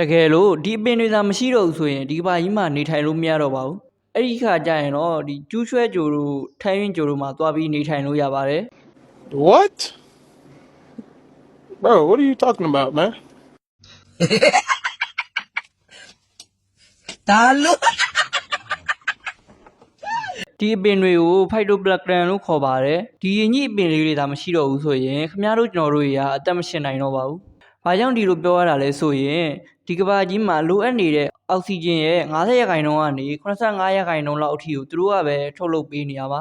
တကယ်လို့ဒီအပင်တွေသာမရှိတော့ဘူးဆိုရင်ဒီကဘာကြီးမှာနေထိုင်လို့မရတော့ပါဘူးအဲ့ဒီခါကျရင်တော့ဒီကျူးရွှဲကြိုတို့ထိုင်းရင်ကြိုတို့မှာသွားပြီးနေထိုင်လို့ရပါတယ် What? Bro, what are you talking about, man? ဒီအပင်တွေကို phytoplankton လို့ခေါ်ပါတယ်ဒီရင်ကြီးအပင်လေးတွေဒါမရှိတော့ဘူးဆိုရင်ခမည်းတော်ကျွန်တော်တို့တွေကအသက်မရှင်နိုင်တော့ပါဘူး ဘာကြောင့်ဒီလိုပြောရတာလဲဆိုရင်ဒီကဘာကြီးမှာလိုအပ်နေတဲ့အောက်ဆီဂျင်ရဲ့90ရာခိုင်နှုန်းကနေ85ရာခိုင်နှုန်းလောက်အထိကိုသူတို့ကပဲထုတ်လုပ်ပေးနေရပါ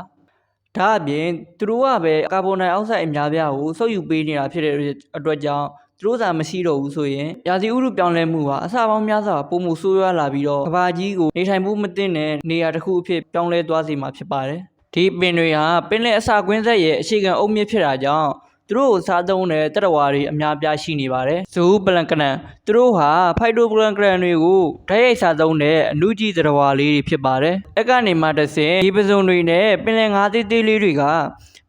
ဒါအပြင်သူတို့ကပဲကာဗွန်ဒိုင်အောက်ဆိုက်အများပြားကိုစုပ်ယူပေးနေတာဖြစ်တဲ့အတွက်ကြောင့်သူတို့သာမရှိတော့ဘူးဆိုရင်ရာသီဥတုပြောင်းလဲမှုဟာအစပေါင်းများစွာပုံမှုဆိုးရွားလာပြီးတော့ကဘာကြီးကိုနေထိုင်မှုမသင့်တဲ့နေရာတစ်ခုအဖြစ်ပြောင်းလဲသွားစေမှာဖြစ်ပါတယ်ဒီပင်တွေဟာပင်လယ်အစာကွင်းဆက်ရဲ့အခြေခံအုတ်မြစ်ဖြစ်တာကြောင့် သူတို့ကိုစားသုံးတဲ့တရဝါတွေအများပြားရှိနေပါတယ်ဇူပလန်ကနန်သူတို့ဟာဖိုက်တိုပလန်ကနန်တွေကိုဓာတ်ရိုက်စားသုံးတဲ့အနုကြီးတရဝါလေးတွေဖြစ်ပါတယ်အကနေမှတစ်ဆင့်ဒီပစုံတွေနဲ့ပင်လယ်ငါးသေးသေးလေးတွေက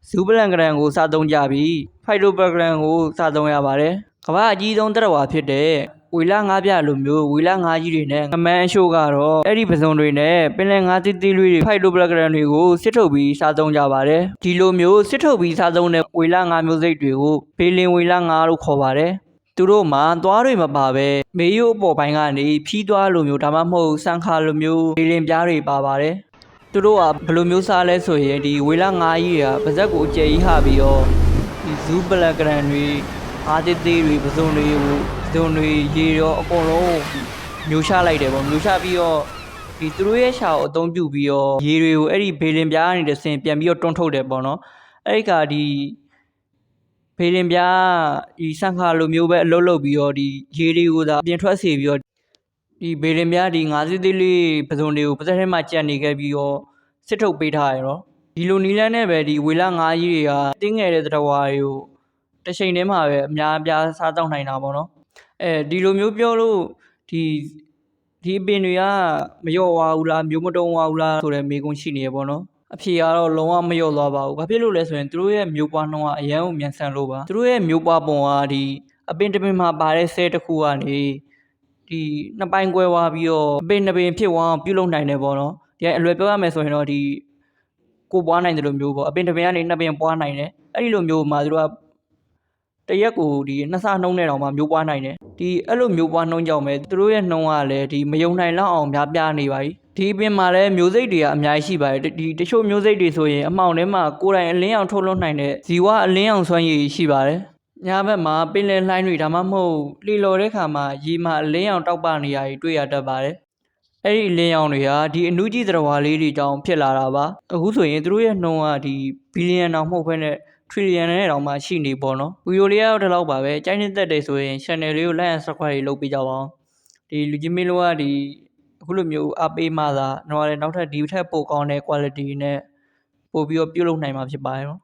ဇူပလန်ကနန်ကိုစားသုံးကြပြီးဖိုက်တိုပလန်ကနန်ကိုစားသုံးရပါတယ်ကမ္ဘာအကြီးဆုံးတရဝါဖြစ်တဲ့ ဝီလာငါးပြလိုမျိုးဝီလာငါးကြီးတွေနဲ့ငမန်းအရှိုးကတော့အဲ့ဒီပစုံတွေနဲ့ပင်လယ်ငါးသေးသေးလေးတွေဖိုက်တိုပလန်ကနန်တွေကိုစစ်ထုတ်ပြီးစားသုံးကြပါတယ်ဒီလိုမျိုးစစ်ထုတ်ပြီးစားသုံးတဲ့ဝီလာငါးမျိုးစိတ်တွေကိုဘေလင်ဝီလာငါးလို့ခေါ်ပါတယ်သူတို့မှာသွားတွေမပါပဲမေယိုးအပေါ်ပိုင်းကနေဖြီးသွားလိုမျိုးဒါမှမဟုတ်စံခါလိုမျိုးဘေလင်ပြားတွေပါပါတယ်သူတို့ကဘယ်လိုမျိုးစားလဲဆိုရင်ဒီဝီလာငါးကြီးတွေကပါဇက်ကိုအကျယ်ကြီးဟပြီးတော့ဒီဇူးပလန်ကရန်တွေအားသေးသေးတွေပစုံတွေကို ပစုံတွေရေရောအကုန်လုံးမျိုးချလိုက်တယ်ပေါ့မျိုးချပြီးတော့ဒီသူတို့ရဲ့ရှာကိုအသုံးပြုပြီးတော့ရေတွေကိုအဲ့ဒီဘေလင်ပြားကနေတစ်ဆင့်ပြန်ပြီးတော့တွန်းထုတ်တယ်ပေါ့နော်အဲ့ဒီကဒီဘေလင်ပြားဒီစံခါလိုမျိုးပဲအလုပ်လုပ်ပြီးတော့ဒီရေတွေကိုသာပြင်ထွက်စေပြီးတော့ဒီဘေလင်ပြားဒီငါးသေးသေးလေးပစုံတွေကိုပါဇက်ထဲမှာကြံ့နေခဲ့ပြီးတော့စစ်ထုတ်ပေးထားရတော့ဒီလိုနီလန်းနဲ့ပဲဒီဝေလာငါးကြီးတွေကတင်းငယ်တဲ့တရဝါတွေကိုတစ်ချိန်တည်းမှာပဲအများအပြားစားတောက်နိုင်တာပေါ့နော် အဲဒီလိုမျိုးပြောလို့ဒီဒီအပင်တွေကမလျော့သွားဘူးလားမျိုးမတုံးသွားဘူးလားဆိုတဲ့မေးခွန်းရှိနေရပေါ့နော်အဖြေကတော့လုံးဝမလျော့သွားပါဘူး။ဘာဖြစ်လို့လဲဆိုရင်သူတို့ရဲ့မျိုးပွားနှုန်းကအရန်ကိုမြန်ဆန်လို့ပါ။သူတို့ရဲ့မျိုးပွားပုံကဒီအပင်တစ်ပင်မှာပါတဲ့ဆဲတစ်ခုကနေဒီနှစ်ပိုင်းကွဲသွားပြီးတော့အပင်နှစ်ပင်ဖြစ်သွားအောင်ပြုလုပ်နိုင်တယ်ပေါ့နော်။ဒီအလွယ်ပြောရမယ်ဆိုရင်တော့ဒီကိုပွားနိုင်တယ်လို့မျိုးပေါ့အပင်တစ်ပင်ကနေနှစ်ပင်ပွားနိုင်တယ်။အဲ့ဒီလိုမျိုးမှာသူတို့က တရက်ကိုဒီနှစ်ဆနှုံးနဲ့တောင်မှမျိုးပွားနိုင်တယ်။ဒီအဲ့လိုမျိုးပွားနှုံးကြောင့်ပဲသူတို့ရဲ့နှုံးကလည်းဒီမယုံနိုင်လောက်အောင်များပြားနေပါ යි ။ဒီအပင်မှာလည်းမျိုးစိတ်တွေကအများကြီးရှိပါတယ်။ဒီတချို့မျိုးစိတ်တွေဆိုရင်အမှောင်ထဲမှာကိုယ်တိုင်အလင်းအောင်ထုတ်လွှတ်နိုင်တဲ့ဇီဝအလင်းအောင်စွမ်းရည်ရှိပါတယ်။ညဘက်မှာပင်လယ်လှိုင်းတွေဒါမှမဟုတ်လှေလော်တဲ့ခါမှာရေမှာအလင်းအောင်တောက်ပနေရတွေတွေ့ရတတ်ပါတယ်။အဲ့ဒီအလင်းရောင်တွေဟာဒီအနုကြီးသတ္တဝါလေးတွေကြောင့်ဖြစ်လာတာပါအခုဆိုရင်သူတို့ရဲ့နှုံးကဒီဘီလီယံတောင်မဟုတ်ဘဲနဲ့ ထရီလီယံနဲ့တောင်မှရှိနေပေါ့နော်ဗီဒီယိုလေးကတော့ဒီလောက်ပါပဲကြိုက်နေတဲ့တယ်ဆိုရင် channel လေးကို like and subscribe လုပ်ပေးကြပါအောင်ဒီလူကြီးမင်းလုံးကဒီအခုလိုမျိုးအပေးမှသာတော့လည်းနောက်ထပ်ဒီထက်ပိုကောင်းတဲ့ quality နဲ့ပို့ပြီးတော့ပြုလုပ်နိုင်မှာဖြစ်ပါတယ်နော်